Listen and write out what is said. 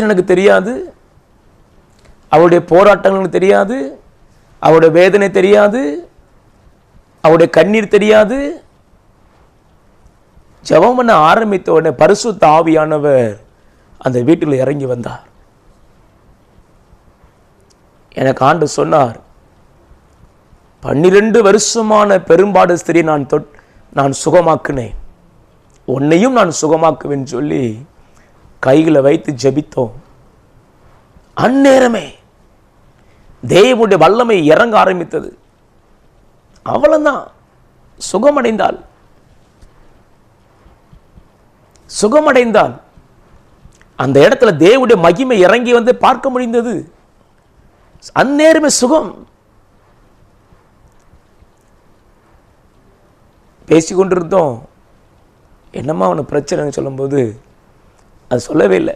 எனக்கு தெரியாது. அவருடைய போராட்டங்கள் எனக்கு தெரியாது. அவருடைய வேதனை தெரியாது. அவருடைய கண்ணீர் தெரியாது. ஜபம் பண்ண ஆரம்பித்த உடனே பரிசு தாவியானவர் அந்த வீட்டில் இறங்கி வந்தார். எனக்கு ஆண்டு சொன்னார் பன்னிரண்டு வருஷமான பெரும்பாடு ஸ்திரியை நான் தொட் நான் சுகமாக்குனேன். உன்னையும் நான் சுகமாக்குவேன் சொல்லி கைகளை வைத்து ஜெபித்தோம். அந்நேரமே தேவனுடைய வல்லமை இறங்க ஆரம்பித்தது. அவ்வளவுதான் சுகமடைந்தாள். சுகமடைந்தால் அந்த இடத்துல தேவனுடைய மகிமை இறங்கி வந்து பார்க்க முடிந்தது. அந்நேரமே சுகம். பேசிக்கொண்டிருந்தோம். என்னம்மா அவனுக்கு பிரச்சனைன்னு சொல்லும்போது அது சொல்லவே இல்லை.